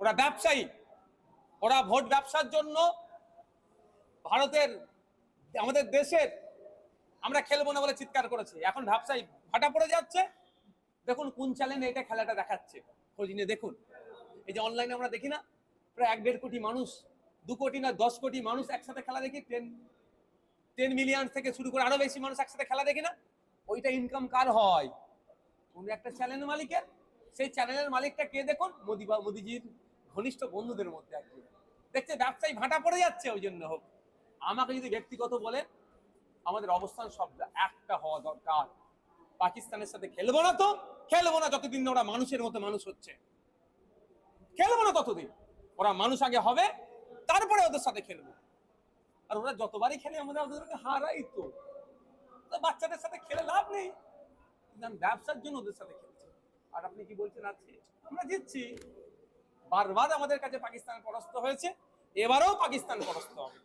ওরা ব্যবসায়ী। ওরা ভোট ব্যবসার জন্য ভারতের, আমাদের দেশের, আমরা খেলব না বলে চিৎকার করেছে। এখন ব্যবসায়ী ভাটা পড়ে যাচ্ছে। দেখুন কোন চ্যানেলে এটা খেলাটা দেখাচ্ছে। খোঁজ নিয়ে দেখুন। এই যে অনলাইনে আমরা দেখি না, প্রায় এক দেড় কোটি মানুষ, দু কোটি না দশ কোটি মানুষ একসাথে খেলা দেখি টেন টেন মিলিয়ন থেকে শুরু করে আরও বেশি মানুষ একসাথে খেলা দেখি না। ওইটা ইনকাম কার হয়? কোন একটা চ্যানেল মালিকের। সেই চ্যানেলের মালিকটা কে দেখুন? মোদি মোদিজির ঘনিষ্ঠ বন্ধুদের মধ্যে একজন দেখছে ব্যবসায়ী ভাটা পড়ে যাচ্ছে, ওই জন্য হোক। আমাকে যদি ব্যক্তিগত বলেন, আমাদের অবস্থান সব একটা হওয়া দরকার। পাকিস্তানের সাথে খেলব না তো? খেলব না যতদিন ওরা মানুষের মতো মানুষ হচ্ছে। খেলব না ততদিন। ওরা মানুষ আগে হবে, তারপরে ওদের সাথে খেলব। আর ওরা যতবারই খেলে, আমাদের ওদেরকে হারাই তো। বাচ্চাদের সাথে খেলে লাভ নেই। ব্যবসার জন্য ওদের সাথে খেলছি। আর আপনি কি বলছেন আজকে? আমরা জিতছি। বারবার আমাদের কাছে পাকিস্তান পরস্ত হয়েছে। এবারেও পাকিস্তান পরস্ত হবে।